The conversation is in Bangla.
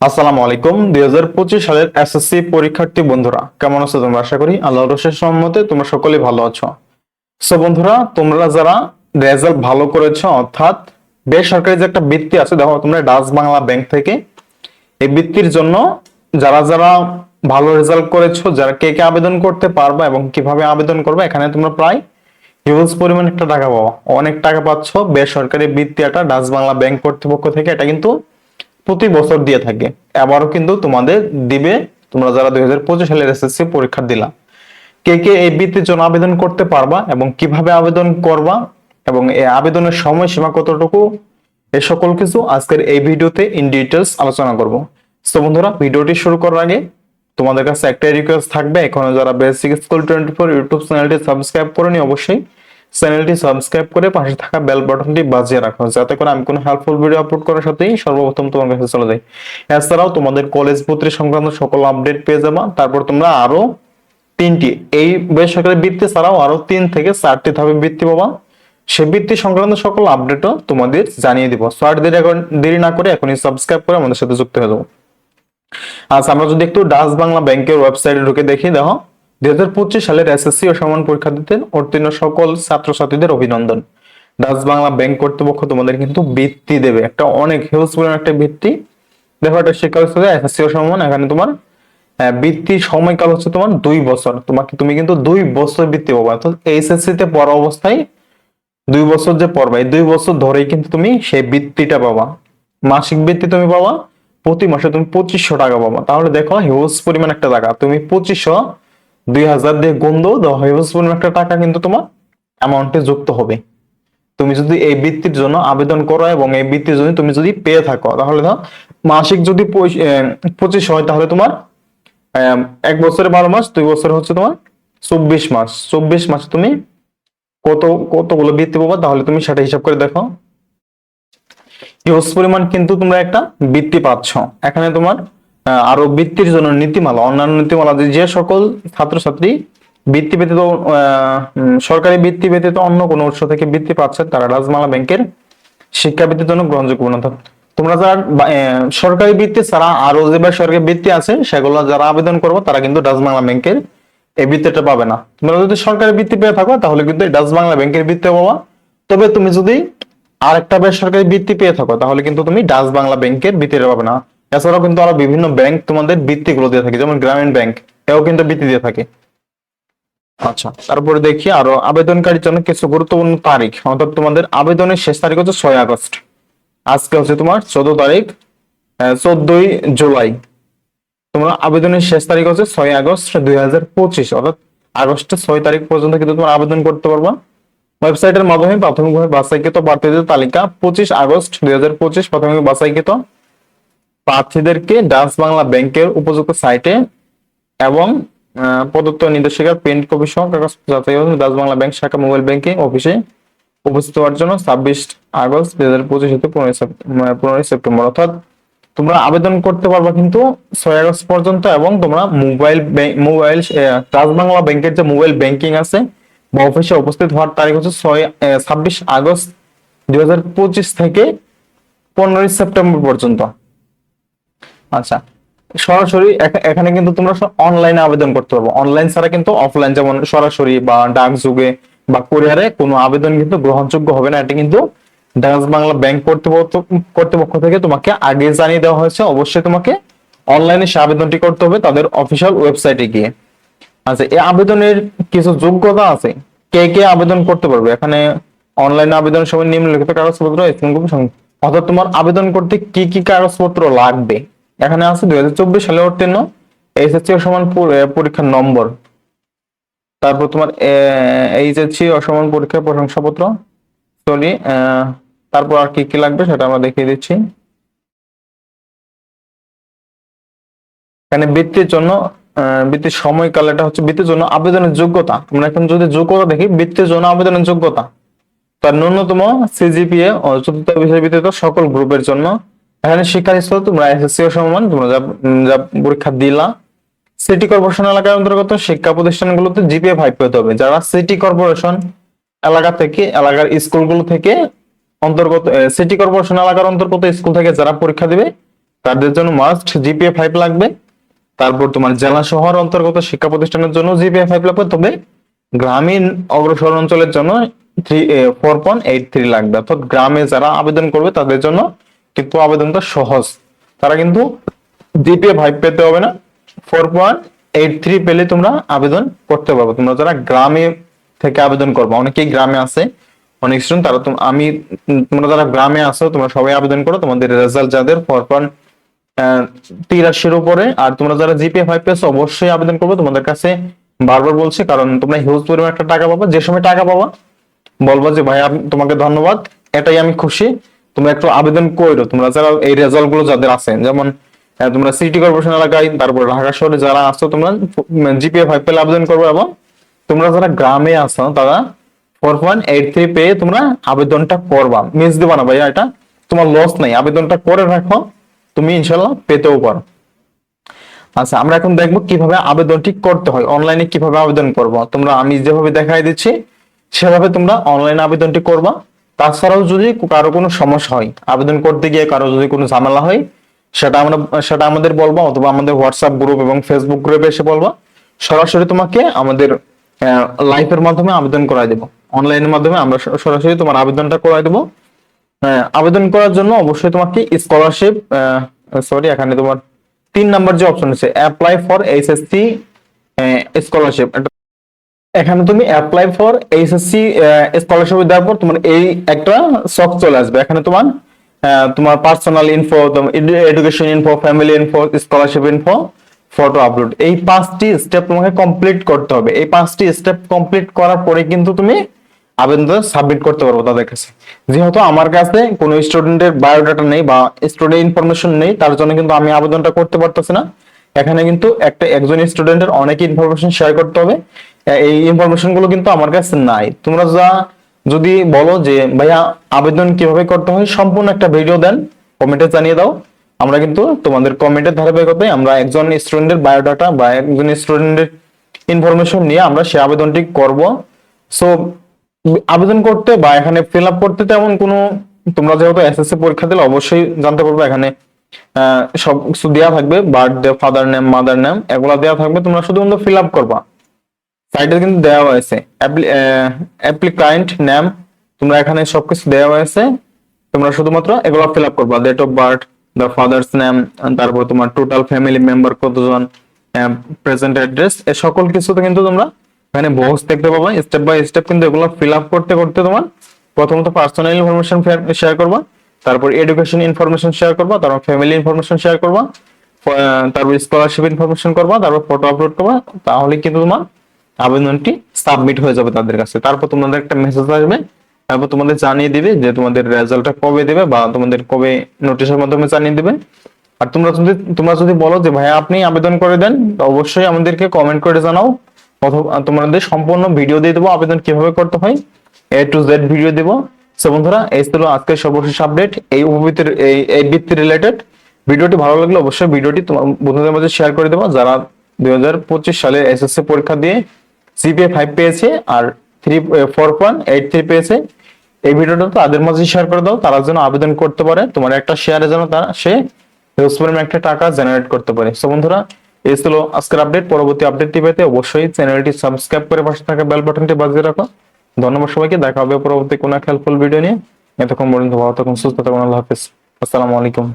আসসালামু আলাইকুম। দুই হাজার পঁচিশ সালের এসএসসি পরীক্ষার্থী বন্ধুরা, কেমন আছো তোমরা? আশা করি আল্লাহর রসের সম্মতে তোমরা সকলেই ভালো আছো। সো বন্ধুরা, তোমরা যারা রেজাল্ট ভালো করেছ, অর্থাৎ বেসরকারি যে একটা বৃত্তি আছে, দেখো তোমরা ডাচ বাংলা ব্যাংক থেকে, এই বৃত্তির জন্য যারা যারা ভালো রেজাল্ট করেছ, যারা কে কে আবেদন করতে পারবা এবং কীভাবে আবেদন করবে, এখানে তোমরা প্রায় হিউজ পরিমাণ একটা টাকা পাবা। অনেক টাকা পাচ্ছ বেসরকারি বৃত্তি একটা ডাচ বাংলা ব্যাংক কর্তৃপক্ষ থেকে, এটা কিন্তু প্রতি বছর দিয়ে থাকে। এবারও কিন্তু তোমাদের দিবে, তোমরা যারা দুই হাজার পঁচিশ সালের এসএসসি পরীক্ষা দিলা। কে কে এই বৃত্তির জন্য আবেদন করতে পারবা এবং কীভাবে আবেদন করবা এবং এই আবেদনের সময়সীমা কতটুকু, এ সকল কিছু আজকের এই ভিডিওতে ইন ডিটেলস আলোচনা করব। তো বন্ধুরা, ভিডিওটি শুরু করার আগে তোমাদের কাছে একটাই রিকোয়েস্ট থাকবে, এখনও যারা basic school twenty four YouTube চ্যানেলটি সাবস্ক্রাইব করেনি অবশ্যই চ্যানেলটি সাবস্ক্রাইব করে পাশে থাকা বেল বাটনটি বাজিয়ে রাখো যাতে করে আমি কোনো হেল্পফুল ভিডিও আপলোড করার সাথেই সর্বপ্রথম তোমার কাছে চলে যায় এছাড়াও তোমাদের কলেজ ভর্তি সংক্রান্ত সকল আপডেট পেয়ে যাবা। তারপর তোমরা আরও তিনটি, এই বেসরকারি বৃত্তি ছাড়াও আরও তিন থেকে চারটি ধাপে বৃত্তি পাবা। সে বৃত্তি সংক্রান্ত সকল আপডেটও তোমাদের জানিয়ে দিব। আর দেরি এখন- দেরি না করে এখনই সাবস্ক্রাইব করে আমাদের সাথে যুক্ত হয়ে যাব আচ্ছা আমরা যদি একটু ডাচ বাংলা ব্যাংকের ওয়েবসাইটে ঢুকে দেখি, দেখো। দুই হাজার পঁচিশ সালের এসএসসি ও সমান পরীক্ষার্থীদের উত্তীর্ণ সকল ছাত্রছাত্রীদের অভিনন্দন। ডাচ বাংলা ব্যাংক কর্তৃপক্ষ তোমাদের কিন্তু বৃত্তি দেবে। একটা অনেক হিউজ একটা বৃত্তি দেখো এটা শিক্ষা ব্যবস্থা এসএসসি ও সমান, এখানে তোমার বৃত্তির সময়কাল হচ্ছে তোমার দুই বছর। তোমাকে, তুমি কিন্তু দুই বছর বৃত্তি পাবা। তো এইচএসসি তে পড়া অবস্থায় দুই বছর যে পড়বা, এই দুই বছর ধরেই কিন্তু তুমি সেই বৃত্তিটা পাবা। মাসিক বৃত্তি তুমি পাবা, প্রতি মাসে তুমি পঁচিশশো টাকা পাবা। তাহলে দেখো হিউজ পরিমাণ একটা টাকা। তুমি পঁচিশশো দুই হাজার দিয়ে গুণ দাও হিউজ পরিমাণ একটা টাকা কিন্তু তোমার অ্যামাউন্টে যুক্ত হবে। তুমি যদি এই বৃত্তির জন্য আবেদন করো এবং এই বৃত্তির জন্য তুমি যদি পেয়ে থাকো, তাহলে ধর মাসিক যদি পঁচিশ হয়, তাহলে তোমার এক বছরে বারো মাস, দুই বছরে হচ্ছে তোমার চব্বিশ মাস। চব্বিশ মাস তুমি কত, কতগুলো বৃত্তি পাবা, তাহলে তুমি সেটা হিসাব করে দেখো। হিউজ পরিমাণ কিন্তু তোমরা একটা বৃত্তি পাচ্ছ। এখানে তোমার আরও বৃত্তির জন্য নীতিমালা, অন্যান্য নীতিমালা যে- সকল ছাত্রছাত্রী বৃত্তি ব্যতীত সরকারি বৃত্তি ব্যতীত অন্য কোনো উৎস থেকে বৃত্তি পাচ্ছে, তারা রাজমালা ব্যাংকের শিক্ষাবৃত্তির জন্য গ্রহণযোগ্য না তোমরা যারা সরকারি বৃত্তি ছাড়া আরও যে সরকারি বৃত্তি আছে, সেগুলো যারা আবেদন করব, তারা কিন্তু ডাচবাংলা ব্যাংকের এই বৃত্তিটা পাবে না। তোমরা যদি সরকারি বৃত্তি পেয়ে থাকো, তাহলে কিন্তু ডাচবাংলা ব্যাংকের বৃত্তি পাবা। তবে তুমি যদি আরেকটা বেসরকারি বৃত্তি পেয়ে থাকো, তাহলে কিন্তু তুমি ডাচ বাংলা ব্যাংকের বৃত্তিটা পাবে না। এছাড়াও কিন্তু আরও বিভিন্ন ব্যাংক তোমাদের বৃত্তিগুলো দিয়ে থাকে, যেমন গ্রামীণ ব্যাংক এও কিন্তু বৃত্তি দিয়ে থাকে। আচ্ছা তারপরে দেখি আরও আবেদনকারীর জন্য কিছু গুরুত্বপূর্ণ তারিখ। অর্থাৎ তোমাদের আবেদনের শেষ তারিখ হচ্ছে ছয় আগস্ট। আজকে হচ্ছে তোমার চোদ্দ তারিখ চোদ্দই জুলাই। তোমরা আবেদনের শেষ তারিখ হচ্ছে ছয় আগস্ট দুই হাজার পঁচিশ, অর্থাৎ আগস্টের ছয় তারিখ পর্যন্ত কিন্তু তোমরা আবেদন করতে পারবা। ওয়েবসাইটের মাধ্যমে প্রাথমিকভাবে বাছাইকৃত প্রার্থীদের তালিকা পঁচিশ আগস্ট দুই হাজার পঁচিশ প্রাথমিক বাছাইকৃত। প্রার্থীদেরকে ডাচ বাংলা ব্যাংকের উপযুক্ত সাইটে এবং প্রদত্ত নির্দেশিকার প্রিন্ট কপি সহ কাগজ যাচাই বাংলা ব্যাংক শাখা মোবাইল ব্যাংকিং অফিসে উপস্থিত হওয়ার জন্য ছাব্বিশ আগস্ট দুই হাজার পঁচিশ হতে পনেরোই সেপ্টেম্বর। অর্থাৎ তোমরা আবেদন করতে পারবা কিন্তু ছয় আগস্ট পর্যন্ত এবং তোমরা মোবাইল মোবাইল ডাচ বাংলা ব্যাংকের যে মোবাইল ব্যাংকিং আছে বা অফিসে উপস্থিত হওয়ার তারিখ হচ্ছে ছয় ছাব্বিশ আগস্ট দুই হাজার পঁচিশ থেকে পনেরোই সেপ্টেম্বর পর্যন্ত। আচ্ছা সরাসরি এখানে কিন্তু তোমরা অনলাইনে আবেদন করতে পারব। অনলাইন ছাড়া কিন্তু অফলাইন যেমন সরাসরি বা ডাক যুগে বা কুরিয়ারে কোনো আবেদন কিন্তু গ্রহণযোগ্য হবে না। এটা কিন্তু ডাচ বাংলা ব্যাংক কর্তৃপক্ষ থেকে তোমাকে আগে জানিয়ে দেওয়া হয়েছে। অবশ্যই তোমাকে অনলাইনে সে আবেদনটি করতে হবে তাদের অফিসিয়াল ওয়েবসাইটে গিয়ে। আচ্ছা এই আবেদনের কিছু যোগ্যতা আছে? কে কে আবেদন করতে পারবে? এখানে অনলাইনে আবেদনের সময় নিম্নলিখিত কাগজপত্র অর্থাৎ তোমার আবেদন করতে কি কি কাগজপত্র লাগবে? এখানে আছে দুই হাজার চব্বিশ সালে উত্তীর্ণ এইচএসসি অসমান পরীক্ষার নম্বর। তারপর তোমার এইচএসসি অসমান পরীক্ষার প্রশংসাপত্র। সরি তারপর আর কি কি লাগবে সেটা আমরা দেখিয়ে দিচ্ছি। এখানে বৃত্তির জন্য বৃত্তির সময়কাল এটা হচ্ছে বৃত্তির জন্য আবেদনের যোগ্যতা। আমরা এখন যদি যোগ্যতা দেখি, বৃত্তির জন্য আবেদনের যোগ্যতা। তার ন্যূনতম সিজিপিএ চতুর্থ বিষয় ভিত্তিক সকল গ্রুপের জন্য এখানে শিক্ষার স্তর তোমরা এসএসসি ও সমান, তোমরা যা পরীক্ষা দিলা সিটি কর্পোরেশন এলাকার অন্তর্গত শিক্ষা প্রতিষ্ঠানগুলোতে জিপিএ ফাইভ পেতে হবে। যারা সিটি কর্পোরেশন এলাকা থেকে, এলাকার স্কুলগুলো থেকে অন্তর্গত সিটি কর্পোরেশন এলাকার অন্তর্গত স্কুল থেকে যারা পরীক্ষা দিবে, তাদের জন্য মাস্ট জিপিএ ফাইভ লাগবে। তারপর তোমার জেলা শহর অন্তর্গত শিক্ষা প্রতিষ্ঠানের জন্য জিপিএ ফাইভ লাগবে। তবে গ্রামীণ অগ্রসর অঞ্চলের জন্য three four point eight three লাগবে। অর্থাৎ গ্রামে যারা আবেদন করবে, তাদের জন্য কিন্তু আবেদনটা সহজ। তারা কিন্তু জিপিএ ফাইভ পেতে হবে না। ফোর পয়েন্ট এইট থ্রি পেলে তোমরা আবেদন করতে পারবে। তোমরা যারা গ্রামে থেকে আবেদন করবে, অনেকেই গ্রামে আছে, অনেক স্টুডেন্ট তারা আমি, তোমরা যারা গ্রামে আছো, তোমরা সবাই আবেদন করো। তোমাদের রেজাল্ট যাদের ফোর পয়েন্ট তিরাশির উপরে। আর তোমরা যারা জিপিএ ফাইভ পেয়েছ, অবশ্যই আবেদন করবে। তোমাদের কাছে বারবার বলছি, কারণ তোমরা হিউজ পরিমাণ একটা টাকা পাবা। যে সময় টাকা পাবা, বলব যে, ভাই তোমাকে ধন্যবাদ। এটাই আমি খুশি। তোমরা একটু আবেদন করো তোমরা যারা এই রেজাল্টগুলো যাদের আছে, যেমন তোমরা সিটি কর্পোরেশন এলাকায়, তারপর ঢাকা শহরে যারা আছো, তোমরা জিপিএ ফাইভ পেলে আবেদন করবে এবং তোমরা যারা গ্রামে আছো, তারা ফোর পয়েন্ট এইট থ্রি পেয়ে তোমরা আবেদনটা করবা। মিস দেবা না ভাইয়া এটা? তোমার লস নাই, আবেদনটা করে রাখো, তুমি ইনশাল্লাহ পেতেও পারো। আচ্ছা আমরা এখন দেখব কীভাবে আবেদনটি করতে হয় অনলাইনে কীভাবে আবেদন করব। তোমরা আমি যেভাবে দেখাই দিচ্ছি, সেভাবে তোমরা অনলাইনে আবেদনটি করবা। তাছাড়াও যদি কারও কোনো সমস্যা হয় আবেদন করতে গিয়ে কারও যদি কোনো ঝামেলা হয় সেটা আমরা সেটা আমাদের বলব অথবা আমাদের হোয়াটসঅ্যাপ গ্রুপ এবং ফেসবুক গ্রুপে এসে বলব। সরাসরি তোমাকে আমাদের লাইভের মাধ্যমে আবেদন করাই দেবো। অনলাইনের মাধ্যমে আমরা সরাসরি তোমার আবেদনটা করাই দেবো। হ্যাঁ, আবেদন করার জন্য অবশ্যই তোমাকে স্কলারশিপ সরি এখানে তোমার তিন নাম্বার যে অপশন আছে অ্যাপ্লাই ফর এইচএসসি স্কলারশিপ এখানে তুমি অ্যাপ্লাই ফর এইচএসসি স্কলারশিপ দেওয়ার পর তোমার এই একটা সব চলে আসবে। এখানে তোমার তোমার personal info education info family info scholarship info photo upload এই পাঁচটি স্টেপ তোমাকে কমপ্লিট করতে হবে। এই পাঁচটি স্টেপ কমপ্লিট করার পরে কিন্তু তুমি আবেদন সাবমিট করতে পারব তাদের কাছে। যেহেতু আমার কাছে কোনো স্টুডেন্টের বায়োডাটা নেই বা স্টুডেন্ট ইনফরমেশন নেই, তার জন্য কিন্তু আমি আবেদনটা করতে পারতেছি না। এখানে কিন্তু একটা একজন স্টুডেন্টের অনেক ইনফরমেশন শেয়ার করতে হবে। এই ইনফরমেশনগুলো কিন্তু আমার কাছে নাই। তোমরা যা যদি বলো যে, ভাইয়া, আবেদন কীভাবে করতে হয়? সম্পূর্ণ একটা ভিডিও দেন কমেন্টে জানিয়ে দাও। আমরা কিন্তু তোমাদের কমেন্টের ধারাবাহিকতায় আমরা একজন স্টুডেন্টের বায়োডাটা বা একজন স্টুডেন্টের ইনফরমেশন নিয়ে আমরা সে আবেদনটি করব। সো আবেদন করতে বা এখানে ফিল আপ করতে তেমন কোনো, তোমরা যেহেতু এসএসসি পরীক্ষা দিলে অবশ্যই জানতে পারবে। এখানে সব কিছু দেওয়া থাকবে birthday father name mother name এগুলা দেওয়া থাকবে। তোমরা শুধুমাত্র ফিল আপ করবা। সাইটে কিন্তু দেওয়া হয়েছে। অ্যাপ্লিকান্ট নেম তোমরা এখানে সবকিছু দেওয়া হয়েছে। তোমরা শুধুমাত্র এগুলো ফিল আপ করবা। Date of birth the father's name তারপর তোমার টোটাল ফ্যামিলি মেম্বার কতজন প্রেজেন্ট অ্যাড্রেস এ সকল কিছুতে কিন্তু তোমরা এখানে বক্স দেখতে পাবা। স্টেপ বাই স্টেপ কিন্তু এগুলো ফিল আপ করতে করতে তোমার প্রথমত পার্সোনাল ইনফরমেশন শেয়ার করবা, তারপর এডুকেশন ইনফরমেশন শেয়ার করবা, তারপর ফ্যামিলি ইনফরমেশন শেয়ার করবা তারপর স্কলারশিপ ইনফরমেশন করবা, তারপর ফটো আপলোড করবা তাহলে কিন্তু তোমার আবেদনটি সাবমিট হয়ে যাবে তাদের কাছে। তারপর তোমাদের একটা মেসেজ আসবে, তারপর তোমাদের জানিয়ে দিবে যে তোমাদের রেজাল্টটা কবে দেবে বা তোমাদের কবে নোটিশের মাধ্যমে জানিয়ে দিবে। আর তোমরা যদি তোমরা যদি বলো যে, ভাইয়া, আপনি আবেদন করে দেন অবশ্যই আমাদেরকে কমেন্ট করে জানাও। অথবা তোমাদের সম্পূর্ণ ভিডিও দিয়ে দেবো, আবেদন কীভাবে করতে হয়। এ টু জেড ভিডিও দেবো। সো বন্ধুরা, এই ছিল আজকের সর্বশেষ আপডেট এই উপবৃত্তির, এই এই বৃত্তি রিলেটেড ভিডিওটি ভালো লাগলে অবশ্যই ভিডিওটি তোমার বন্ধুদের মাঝে শেয়ার করে দেবো। যারা দুই হাজার পঁচিশ সালে এসএসসি পরীক্ষা দিয়ে সিপিএ ফাইভ পেয়েছে আর three four point eight three পেয়েছে। এই ভিডিওটা তাদের শেয়ার করে দাও, তারা যেন আবেদন করতে পারে। তোমার একটা তারা, সে একটা টাকা জেনারেট করতে পারে। সো বন্ধুরা, এই ছিল আজকের আপডেট পরবর্তী আপডেটটি পেতে অবশ্যই চ্যানেলটি সাবস্ক্রাইব করে পাশে থাকা বেল বাটনটি বাজিয়ে রাখো। ধন্যবাদ সবাইকে। দেখা হবে পরবর্তী কোনো হেল্পফুল ভিডিও নিয়ে। এতক্ষণ পর্যন্ত ভালো থাকুন, সুস্থ থাকুন। আল্লাহ হাফিজ। আসসালামু আলাইকুম।